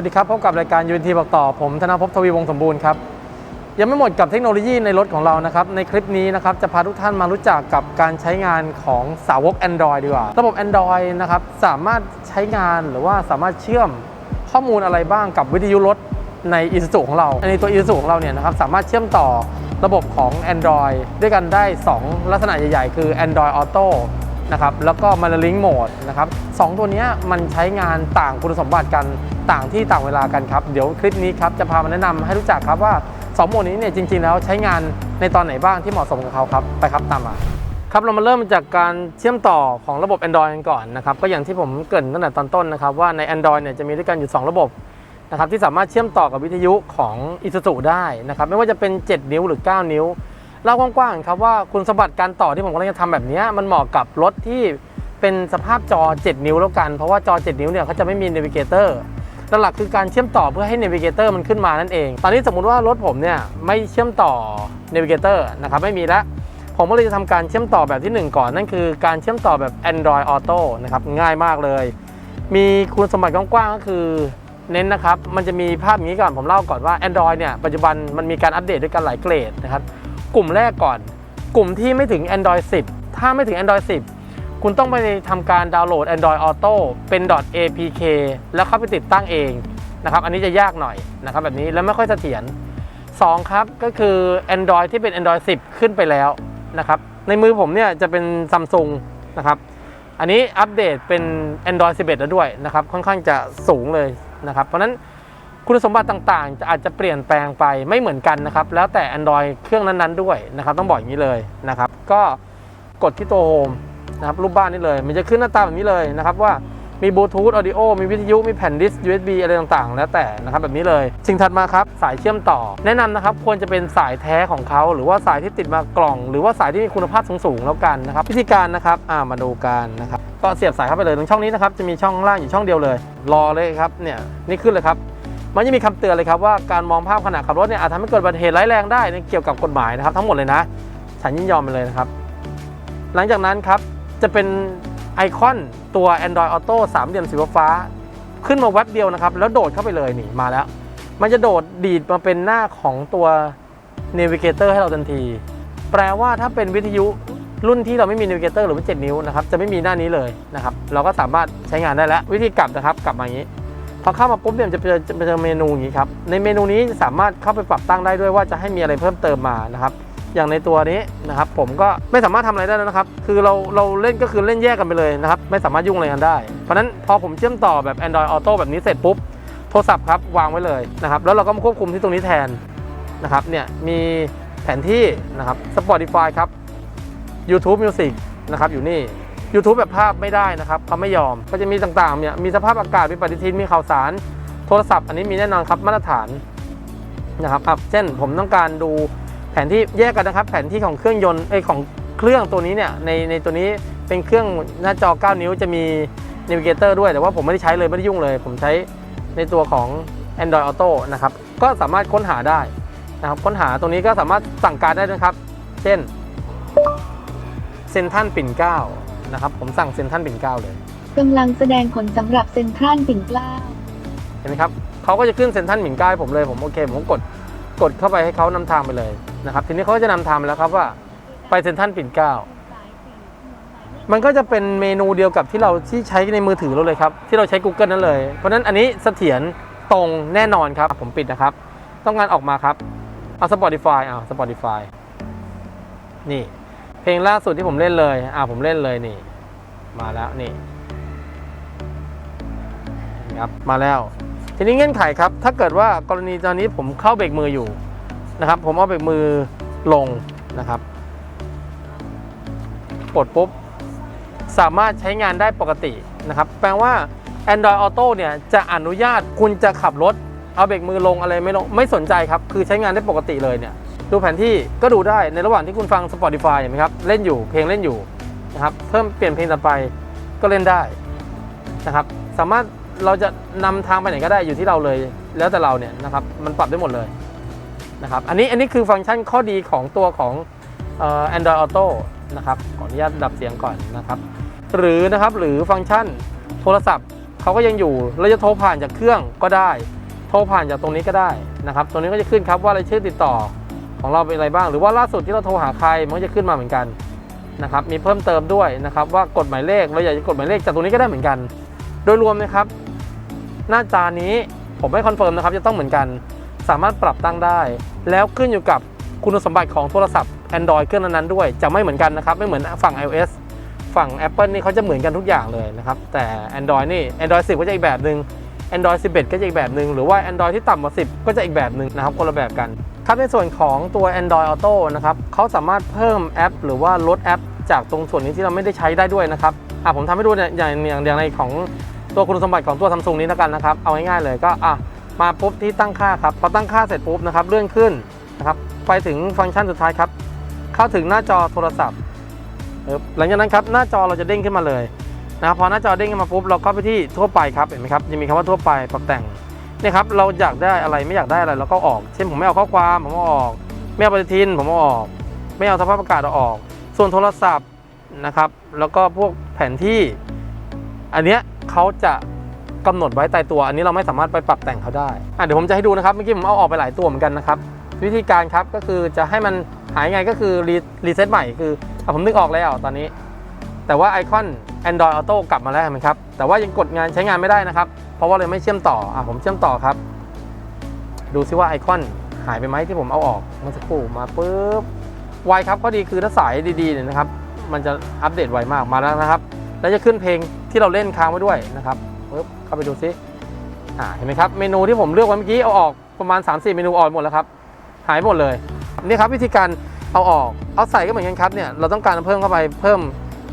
วัสดีครับ พบกับรายการยูนทีบอกต่อ ผมธนภพทวีวงศ์สมบูรณ์ครับ ยังไม่หมดกับเทคโนโลยีในรถของเรานะครับ ในคลิปนี้นะครับ จะพาทุกท่านมารู้จักกับการใช้งานของสาวก Android ดีกว่า ระบบ Android นะครับ สามารถใช้งานหรือว่าสามารถเชื่อมข้อมูลอะไรบ้างกับวิทยุรถใน i s u z u ของเราในตัว i s u z u ของเราเนี่ยนะครับสามารถเชื่อมต่อระบบของ Android ด้วยกันได้ 2 ลักษณะใหญ่ ๆ คือ Android Auto นะครับแล้วก็ m a n l i n k Mode นะครับสองตัวนี้มันใช้งานต่างคุณสมบัติกันต่างที่ต่างเวลากันครับ เดี๋ยวคลิปนี้ครับจะพามาแนะนำให้รู้จักครับว่า2โหมดนี้เนี่ยจริงๆแล้วใช้งานในตอนไหนบ้างที่เหมาะสมกับเขาครับไปครับตามมาครับเรามาเริ่มจากการเชื่อมต่อของระบบ Android กันก่อนนะครับก็อย่างที่ผมเกริ่นตั้งแต่ตอนต้นนะครับว่าใน Android เนี่ยจะมีด้วยกันอยู่ 2 ระบบนะครับที่สามารถเชื่อมต่อกับวิทยุของ i s u z u ได้นะครับไม่ว่าจะเป็น 7 นิ้วหรือ 9 นิ้ว เล่ากว้างๆครับว่าคุณสมบัติการต่อที่ผมกำลังจะทำแบบนี้มันเหมาะกับรถที่เป็นสภาพจอ 7 นิ้วแล้วกัน เพราะว่าจอ 7 นิ้วเนี่ยเขาจะไม่มี Navigator หลักคือการเชื่อมต่อเพื่อให้ Navigator มันขึ้นมานั่นเอง ตอนนี้สมมุติว่ารถผมเนี่ยไม่เชื่อมต่อ Navigator นะครับไม่มีแล้วผมก็เลยจะทำการเชื่อมต่อแบบที่ 1 ก่อนนั่นคือการเชื่อมต่อแบบ Android Auto นะครับง่ายมากเลย มีคุณสมบัติกว้างๆก็คือเน้นนะครับ มันจะมีภาพอย่างนี้ก่อนผมเล่าก่อนว่า Android เนี่ยปัจจุบันมันมีการอัปเดตด้วยกันหลายเกรดนะครับ กลุ่มแรกก่อน กลุ่มที่ไม่ถึง Android 10 ถ้าไม่ถึง Android 10 คุณต้องไปทำการดาวน์โหลด Android Auto เป็น .apk แล้วเข้าไปติดตั้งเองนะครับ อันนี้จะยากหน่อยนะครับแบบนี้แล้วไม่ค่อยเสถียร2ครับก็คือ Android ที่เป็น Android 10 ขึ้นไปแล้วนะครับในมือผมเนี่ยจะเป็น Samsung นะครับอันนี้อัปเดตเป็น Android 11 แล้วด้วยนะครับค่อนข้างจะสูงเลยนะครับเพราะฉะนั้น คุณสมบัติต่างๆจะอาจจะเปลี่ยนแปลงไปไม่เหมือนกันนะครับ แล้วแต่ Android เครื่องนั้นๆด้วยนะครับ ต้องบอกอย่างนี้เลยนะครับ ก็กดที่ตัวโฮมนะครับรูปบ้านนี่เลย มันจะขึ้นหน้าตาแบบนี้เลยนะครับว่ามีบลูทูธออดิโอมีวิทยุ มีแผ่นดิสก์ USB อะไรต่างๆ แล้วแต่นะครับแบบนี้เลย สิ่งถัดมาครับ สายเชื่อมต่อ แนะนำนะครับ ควรจะเป็นสายแท้ของเขา หรือว่าสายที่ติดมากล่อง หรือว่าสายที่มีคุณภาพสูงๆ แล้วกันนะครับ วิธีการนะครับ อ่ามาดูกันนะครับ ก็เสียบสายเข้าไปเลยตรงช่องนี้นะครับ จะมีช่องข้างล่างอยู่ช่องเดียวเลย รอเลยครับ เนี่ย นี่ขึ้นเลยครับ มันจะมีคำเตือนเลยครับว่าการมองภาพขณะขับรถเนี่ยอาจทำให้เกิดอุบัติเหตุร้ายแรงได้เนี่ยเกี่ยวกับกฎหมายนะครับ ทั้งหมดเลยนะฉันยินยอมไปเลยนะครับ หลังจากนั้นครับจะเป็นไอคอนตัว Android Auto สามเหลี่ยมสีฟ้า ขึ้นมาแว็บเดียวนะครับ แล้วโดดเข้าไปเลยนี่มาแล้ว มันจะโดดดีดมาเป็นหน้าของตัว Navigator ให้เราทันที แปลว่าถ้าเป็นวิทยุรุ่นที่เราไม่มี Navigator หรือว่า7นิ้วนะครับจะไม่มีหน้านี้เลยนะครับ เราก็สามารถใช้งานได้แล้ว วิธีกลับนะครับกลับมาอย่างนี้ พอเข้ามาปุ๊บเนี่ยจะเจอจะเจอเมนูอย่างนี้ครับในเมนูนี้สามารถเข้าไปปรับตั้งได้ด้วยว่าจะให้มีอะไรเพิ่มเติมมานะครับอย่างในตัวนี้นะครับผมก็ไม่สามารถทำอะไรได้แล้วนะครับ คือเราเราเล่นก็คือเล่นแยกกันไปเลยนะครับ ไม่สามารถยุ่งอะไรกันได้ เพราะฉะนั้นพอผมเชื่อมต่อแบบ Android Auto แบบนี้เสร็จปุ๊บ โทรศัพท์ครับวางไว้เลยนะครับ แล้วเราก็มาควบคุมที่ตรงนี้แทนนะครับเนี่ยมีแผนที่นะครับ Spotify ครับ YouTube Music นะครับอยู่นี่ YouTube แบบภาพไม่ได้นะครับเขาไม่ยอม ก็จะมีต่างๆเนี่ยมีสภาพอากาศมีปฏิทินมีข่าวสาร โทรศัพท์อันนี้มีแน่นอนครับมาตรฐานนะครับเช่นผมต้องการดูแผนที่แยกกันนะครับ แผนที่ของเครื่องยนต์เอของเครื่องตัวนี้เนี่ยในในตัวนี้เป็นเครื่องหน้าจอ 9 นิ้วจะมี Navigator ด้วย แต่ว่าผมไม่ได้ใช้เลย ไม่ได้ยุ่งเลย ผมใช้ในตัวของ Android Auto นะครับ ก็สามารถค้นหาได้นะครับ ค้นหาตรงนี้ก็สามารถสั่งการได้นะครับ เช่นเซนทันปิ่นเก้า นะครับ ผมสั่งเซนทรันปิ่นเกล้าเลยกำลังแสดงผลสำหรับเซ็นทรัลปิ่นเกล้าเห็นไหมครับเขาก็จะขึ้นเซนทรันปิ่นเกล้าให้ผมเลยผมโอเคผมก็กดกดเข้าไปให้เขานำทางไปเลยนะครับทีนี้เขาก็จะนำทางไปแล้วครับว่าไปเซนทรันปิ่นเกล้ามันก็จะเป็นเมนูเดียวกับที่เราที่ใช้ในมือถือเราเลยครับ ที่เราใช้ Google นั่นเลย เพราะฉะนั้นอันนี้เสถียรตรงแน่นอนครับ ผมปิดนะครับ ต้องการออกมาครับ เอา Spotify เอา Spotify นี่ เพลงล่าสุดที่ผมเล่นเลย อ่าผมเล่นเลยนี่ มาแล้วนี่ครับมาแล้ว ทีนี้เงื่อนไขครับ ถ้าเกิดว่ากรณีตอนนี้ผมเข้าเบรกมืออยู่นะครับ ผมเอาเบรกมือลงนะครับกดปุ๊บสามารถใช้งานได้ปกตินะครับ แปลว่า Android Auto เนี่ยจะอนุญาตคุณจะขับรถ เอาเบรกมือลงอะไรไม่ลงไม่สนใจครับ คือใช้งานได้ปกติเลยเนี่ย ดูแผนที่ก็ดูได้ในระหว่างที่คุณฟัง Spotify เห็นไหมครับ เล่นอยู่เพลงเล่นอยู่นะครับ เพิ่มเปลี่ยนเพลงต่อไปก็เล่นได้นะครับ สามารถเราจะนำทางไปไหนก็ได้อยู่ที่เราเลย แล้วแต่เราเนี่ยนะครับ มันปรับได้หมดเลยนะครับ อันนี้อันนี้คือฟังก์ชันข้อดีของตัวของเอ่อ Android Auto นะครับ ขออนุญาตดับเสียงก่อนนะครับ หรือนะครับหรือฟังก์ชันโทรศัพท์เขาก็ยังอยู่ เราจะโทรผ่านจากเครื่องก็ได้ โทรผ่านจากตรงนี้ก็ได้นะครับ ตรงนี้ก็จะขึ้นครับว่ารายชื่อติดต่อ ของเราเป็นอะไรบ้าง หรือว่าล่าสุดที่เราโทรหาใครมันจะขึ้นมาเหมือนกันนะครับมีเพิ่มเติมด้วยนะครับว่ากดหมายเลขเราอยากจะกดหมายเลขจากตรงนี้ก็ได้เหมือนกัน โดยรวมนะครับ หน้าจานี้ผมไม่คอนเฟิร์มนะครับจะต้องเหมือนกัน สามารถปรับตั้งได้ แล้วขึ้นอยู่กับคุณสมบัติของโทรศัพท์ Android เครื่องนั้นๆด้วยจะไม่เหมือนกันนะครับไม่เหมือนฝั่ง iOS ฝั่ง Apple นี่เขาจะเหมือนกันทุกอย่างเลยนะครับแต่ Android นี่ Android 10 ก็จะอีกแบบหนึ่ง Android 11 ก็จะอีกแบบหนึ่งหรือว่า Android ที่ต่ำกว่า 10 ก็จะอีกแบบหนึ่งนะครับคนละแบบกัน ครับในส่วนของตัว Android Auto นะครับเขาสามารถเพิ่มแอป หรือว่าลดแอป จากตรงส่วนนี้ที่เราไม่ได้ใช้ได้ด้วยนะครับอะผมทำให้ดูเนี่ยอย่างอย่างในของตัวคุณสมบัติของตัวซัมซุงนี้แล้วกันนะครับ เอาง่ายๆเลยก็อะมาปุ๊บที่ตั้งค่าครับพอตั้งค่าเสร็จปุ๊บนะครับเลื่อนขึ้นนะครับไปถึงฟังก์ชันสุดท้ายครับเข้าถึงหน้าจอโทรศัพท์หลังจากนั้นครับหน้าจอเราจะเด้งขึ้นมาเลยนะครับพอหน้าจอเด้งขึ้นมาปุ๊บเราก็ไปที่ทั่วไปครับเห็นไหมครับจะมีคำว่าทั่วไปปรับแต่ง นี่ครับเราอยากได้อะไรไม่อยากได้อะไรเราก็ออก เช่นผมไม่เอาข้อความผมเอาออก ไม่เอาปฏิทินผมเอาออก ไม่เอาสภาพอากาศเอาออก ส่วนโทรศัพท์นะครับ แล้วก็พวกแผนที่ อันเนี้ยเขาจะกำหนดไว้ตายตัว อันนี้เราไม่สามารถไปปรับแต่งเขาได้อะเดี๋ยวผมจะให้ดูนะครับเมื่อกี้ผมเอาออกไปหลายตัวเหมือนกันนะครับ วิธีการครับก็คือจะให้มันหายไงก็คือรีรีเซ็ตใหม่คืออะผมนึกออกแล้วตอนนี้ แต่ว่าไอคอน Android Auto กลับมาแล้วเห็นไหมครับ แต่ว่ายังกดงานใช้งานไม่ได้นะครับ เพราะว่าเลยไม่เชื่อมต่ออะผมเชื่อมต่อครับ ดูซิว่าไอคอนหายไปไหมที่ผมเอาออกเมื่อสักครู่มาปุ๊บไวครับข้อดีคือถ้าสายดีๆเนี่ยนะครับ มันจะอัปเดตไวมากมาแล้วนะครับ แล้วจะขึ้นเพลงที่เราเล่นค้างไว้ด้วยนะครับปึ๊บเข้าไปดูซิอ่าเห็นไหมครับเมนูที่ผมเลือกไว้เมื่อกี้เอาออกประมาณ 3-4 เมนูออกหมดแล้วครับหายหมดเลยนี่ครับวิธีการเอาออกเอาใส่ก็เหมือนกันครับเนี่ยเราต้องการเพิ่มเข้าไปเพิ่ม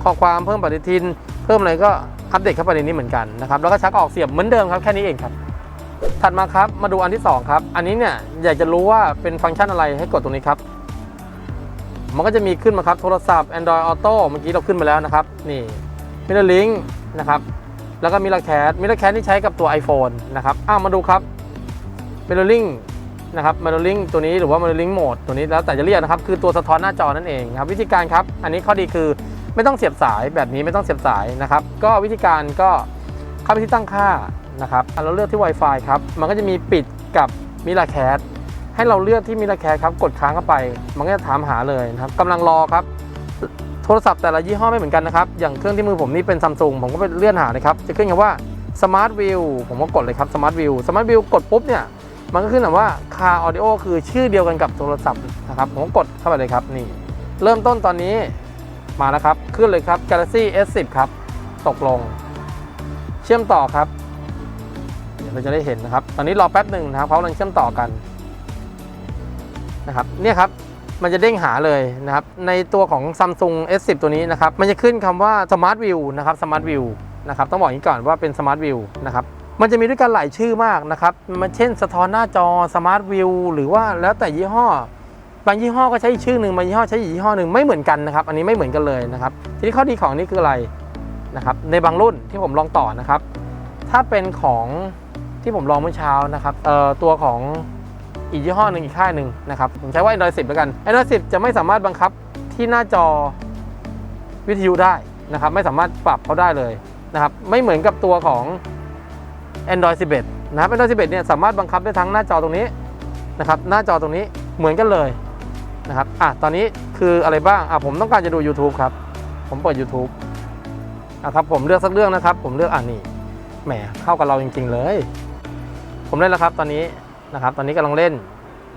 ข้อความเพิ่มปฏิทิน เพิ่มอะไรก็อัปเดตเข้าไปในนี้เหมือนกันนะครับแล้วก็ชักออกเสียบเหมือนเดิมครับแค่นี้เองครับ ถัดมาครับมาดูอันที่สองครับ อันนี้เนี่ยอยากจะรู้ว่าเป็นฟังก์ชันอะไรให้กดตรงนี้ครับ มันก็จะมีขึ้นมาครับโทรศัพท์ Android Auto เมื่อกี้เราขึ้นมาแล้วนะครับ นี่ m i r r o r Link นะครับแล้วก็ Mirror Cat Mirror Cat นี่ใช้กับตัว iPhone นะครับอ้าวมาดูครับ Mirroring นะครับ Mirroring ตัวนี้หรือว่า Mirroring Mode ตัวนี้แล้วแต่จะเรียกนะครับ คือตัวสะท้อนหน้าจอนั่นเองครับ วิธีการครับ อันนี้ข้อดีคือ ไม่ต้องเสียบสายแบบนี้ไม่ต้องเสียบสายนะครับ ก็วิธีการก็เข้าไปที่ตั้งค่านะครับเราเลือกที่ Wi-Fi ครับ มันก็จะมีปิดกับ Mirror Cat ให้เราเลือกที่มิล r แคร์ครับ กดค้างเข้าไป มันก็จะถามหาเลยนะครับกำลังรอครับ โทรศัพท์แต่ละยี่ห้อไม่เหมือนกันนะครับ อย่างเครื่องที่มือผมนี่เป็นซัมซุงผมก็ไปเลื่อนหาเลยครับ จะขึ้นคำว่า Smart View ผมก็กดเลยครับ Smart View Smart View กดปุ๊บเนี่ย มันก็ขึ้นแบบว่า Car Audio คือชื่อเดียวกันกับโทรศัพท์นะครับ ผมก็กดเข้าไปเลยครับนี่ เริ่มต้นตอนนี้ มาแล้วครับ ขึ้นเลยครับ Galaxy S10 ครับ ตกลง เชื่อมต่อครับ เดี๋ยวเราจะได้เห็นนะครับ ตอนนี้รอแป๊บหนึ่งนะครับเขากำลังเชื่อมต่อกันนะครับเนี่ยครับมันจะเด้งหาเลยนะครับ ในตัวของ Samsung S10 ตัวนี้นะครับ มันจะขึ้นคำว่า Smart View นะครับ Smart View นะครับ ต้องบอกอย่างนี้ก่อนว่าเป็น Smart View นะครับ มันจะมีด้วยกันหลายชื่อมากนะครับ มันเช่นสะท้อนหน้าจอ Smart View หรือว่าแล้วแต่ยี่ห้อ บางยี่ห้อก็ใช้อีกชื่อหนึ่งบางยี่ห้อใช้อีกยี่ห้อหนึ่งไม่เหมือนกันนะครับ อันนี้ไม่เหมือนกันเลยนะครับ ทีนี้ข้อดีของนี่คืออะไรนะครับ ในบางรุ่นที่ผมลองต่อนะครับ ถ้าเป็นของที่ผมลองเมื่อเช้านะครับเอ่อตัวของอีกยี่ห้อหนึ่งอีกค่ายหนึ่งนะครับ ผมใช้ว่า Android 10แล้วกัน Android 10 จะไม่สามารถบังคับที่หน้าจอวิทยุได้นะครับ ไม่สามารถปรับเขาได้เลยนะครับ ไม่เหมือนกับตัวของ Android 11 นะครับ Android 11 เนี่ยสามารถบังคับได้ทั้งหน้าจอตรงนี้นะครับ หน้าจอตรงนี้เหมือนกันเลย นะครับอะตอนนี้คืออะไรบ้างอะผมต้องการจะดู YouTube ครับ ผมเปิด YouTube อะครับผมเลือกสักเรื่องนะครับ ผมเลือกอ่านี่แหมเข้ากับเราจริง ๆ เลย ผมเล่นแล้วครับตอนนี้นะครับ ตอนนี้กำลังเล่น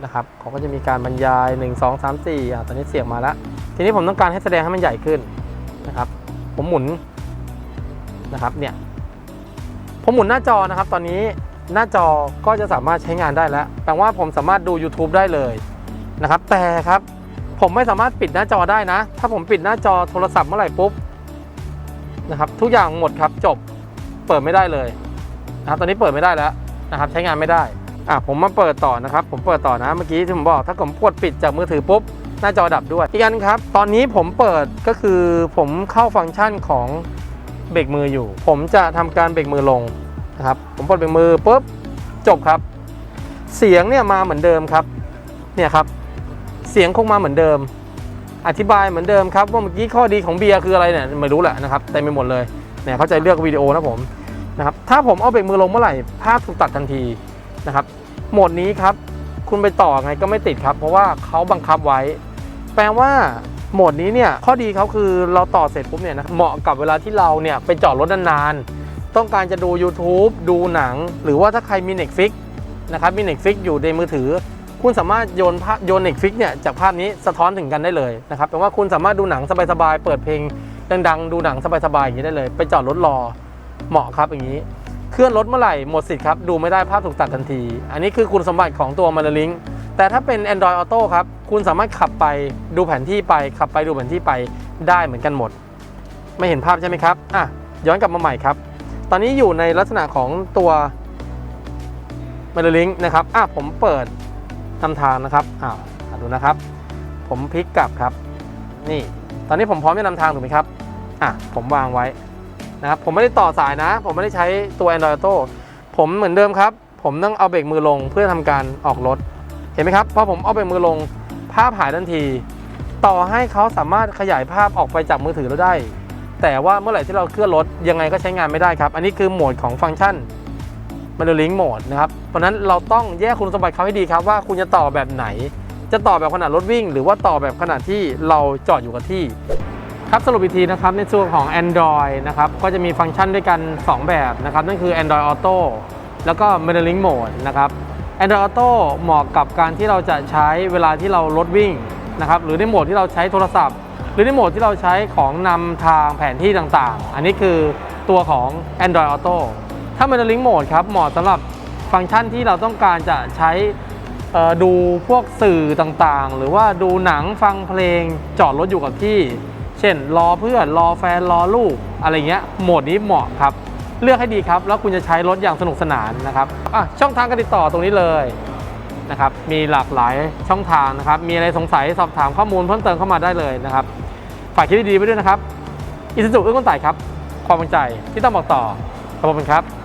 นะครับเขาก็จะมีการบรรยาย 1 2 3 4อะตอนนี้เสียงมาแล้ว ทีนี้ผมต้องการให้แสดงให้มันใหญ่ขึ้นนะครับ ผมหมุนนะครับเนี่ยผมหมุนหน้าจอนะครับ ตอนนี้หน้าจอก็จะสามารถใช้งานได้แล้วแปลว่าผมสามารถดู YouTube ได้เลย นะครับ แต่ครับผมไม่สามารถปิดหน้าจอได้นะ ถ้าผมปิดหน้าจอโทรศัพท์เมื่อไหร่ปุ๊บนะครับทุกอย่างหมดครับจบเปิดไม่ได้เลยนะครับตอนนี้เปิดไม่ได้แล้วนะครับใช้งานไม่ได้อะผมมาเปิดต่อนะครับ ผมเปิดต่อนะเมื่อกี้ที่ผมบอก ถ้าผมกดปิดจากมือถือปุ๊บหน้าจอดับด้วยอีกอันครับ ตอนนี้ผมเปิดก็คือผมเข้าฟังก์ชันของเบรกมืออยู่ ผมจะทำการเบรกมือลงนะครับผมกดเบรกมือปุ๊บจบครับ เสียงเนี่ยมาเหมือนเดิมครับเนี่ยครับ เสียงคงมาเหมือนเดิม อธิบายเหมือนเดิมครับว่าเมื่อกี้ข้อดีของเบียร์คืออะไรเนี่ยไม่รู้แหละนะครับเต็มไปหมดเลยเนี่ยเข้าใจเลือกวิดีโอนะผมนะครับถ้าผมเอาเบรกมือลงเมื่อไหร่ภาพถูกตัดทันทีนะครับโหมดนี้ครับคุณไปต่อไงก็ไม่ติดครับ เพราะว่าเขาบังคับไว้ แปลว่าโหมดนี้เนี่ยข้อดีเขาคือเราต่อเสร็จปุ๊บเนี่ยนะเหมาะกับเวลาที่เราเนี่ยไปจอดรถนานๆต้องการจะดู YouTube ดูหนัง หรือว่าถ้าใครมี Netflix นะครับมี Netflix อยู่ในมือถือ คุณสามารถโยนภาพโยน Netflix เนี่ยจากภาพนี้สะท้อนถึงกันได้เลยนะครับแปลว่าคุณสามารถดูหนังสบายๆเปิดเพลงดังๆ ดูหนังสบายๆอย่างนี้ได้เลย ไปจอดรถรอเหมาะครับอย่างนี้เคลื่อนรถเมื่อไหร่หมดสิทธิ์ครับดูไม่ได้ภาพถูกตัดทันที อันนี้คือคุณสมบัติของตัวมันลิงแต่ถ้าเป็น Android Auto ครับคุณสามารถขับไปดูแผนที่ไปขับไปดูแผนที่ไปได้เหมือนกันหมด ไม่เห็นภาพใช่ไหมครับอะย้อนกลับมาใหม่ครับ ตอนนี้อยู่ในลักษณะของตัวมันลิงนะครับอะผมเปิด นำทางนะครับอ้าวดูนะครับ ผมพลิกกลับครับ นี่ ตอนนี้ผมพร้อมจะนำทางถูกไหมครับอะผมวางไว้นะครับผมไม่ได้ต่อสายนะ ผมไม่ได้ใช้ตัว Android Auto ผมเหมือนเดิมครับ ผมต้องเอาเบรกมือลงเพื่อทำการออกรถ เห็นไหมครับพอผมเอาเบรกมือลงภาพหายทันที ต่อให้เขาสามารถขยายภาพออกไปจากมือถือเราได้ แต่ว่าเมื่อไหร่ที่เราเคลื่อนรถยังไงก็ใช้งานไม่ได้ครับ อันนี้คือโหมดของฟังก์ชัน มันลิงโหมดนะครับ เพราะนั้นเราต้องแยกคุณสมบัติเขาให้ดีครับว่าคุณจะต่อแบบไหน จะต่อแบบขนาดรถวิ่ง หรือว่าต่อแบบขนาดที่เราจอดอยู่กับที่ ครับสรุปอีกทีนะครับในส่วนของ Android นะครับก็จะมีฟังก์ชันด้วยกัน 2 แบบนะครับนั่นคือ Android Auto แล้วก็ m e d l i n k Mode นะครับ Android Auto เหมาะกับการที่เราจะใช้เวลาที่เรารถวิ่งนะครับหรือในโหมดที่เราใช้โทรศัพท์ หรือในโหมดที่เราใช้ของนำทางแผนที่ต่างๆ อันนี้คือตัวของ Android Auto ถ้า m e d l i n k Mode ครับเหมาะสำหรับฟังก์ชันที่เราต้องการจะใช้ดูพวกสื่อต่างๆ หรือว่าดูหนังฟังเพลงจอดรถอยู่กับที่ เช่น รอเพื่อนรอแฟนรอลูกอะไรเงี้ยโหมดนี้เหมาะครับ เลือกให้ดีครับ แล้วคุณจะใช้รถอย่างสนุกสนานนะครับอะช่องทางการติดต่อตรงนี้เลยนะครับมีหลากหลายช่องทางนะครับ มีอะไรสงสัยสอบถามข้อมูลเพิ่มเติมเข้ามาได้เลยนะครับฝากคิดดีๆไว้ด้วยนะครับอิสุสุเอื้องต้นไต่ครับ ความมั่นใจที่ต้องบอกต่อขอบคุณครับ